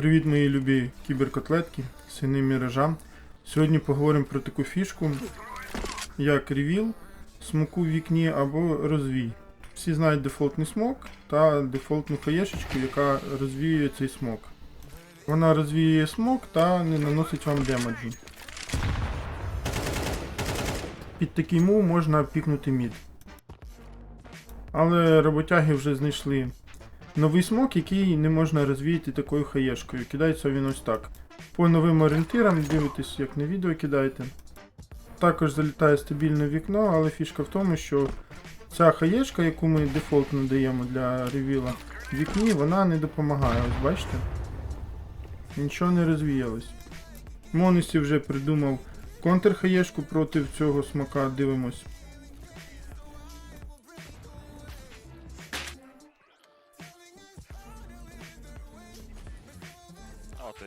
Привіт, мої любі кіберкотлетки, сини міража. Сьогодні поговоримо про таку фішку, як ревіл, смоку в вікні або розвій. Всі знають дефолтний смок та дефолтну хаєшечку, яка розвіює цей смок. Вона розвіює смок та не наносить вам демеджу. Під такий мув можна пікнути мід. Але роботяги вже знайшли новий смок, який не можна розвіяти такою хаєшкою. Кидається він ось так. По новим орієнтирам дивитесь, як на відео кидаєте. Також залітає стабільне вікно, але фішка в тому, що ця хаєшка, яку ми дефолтно даємо для ревіла в вікні, вона не допомагає. Ось бачите? Нічого не розвіялось. Монесі вже придумав контрхаєшку проти цього смока, дивимось. Ти.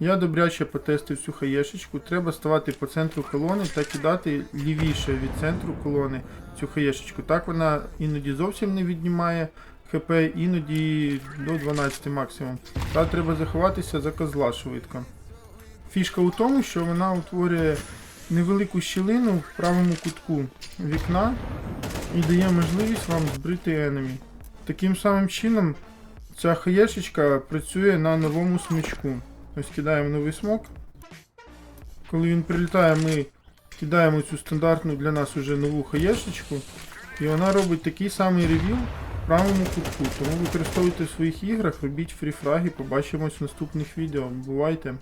Я добряче потестив цю хаєшечку. Треба ставати по центру колони та кидати лівіше від центру колони цю хаєшечку. Так вона іноді зовсім не віднімає хп, іноді до 12 максимум. Та треба заховатися за козла швидко. Фішка у тому, що вона утворює невелику щілину в правому кутку вікна і дає можливість вам збрити енемі. Таким самим чином ця хаєшечка працює на новому смичку. Ось кидаємо новий смок. Коли він прилітає, ми кидаємо цю стандартну для нас уже нову хаєшечку. І вона робить такий самий ревіл в правому кутку. Тому використовуйте в своїх іграх, робіть фріфраги, побачимось в наступних відео. Бувайте!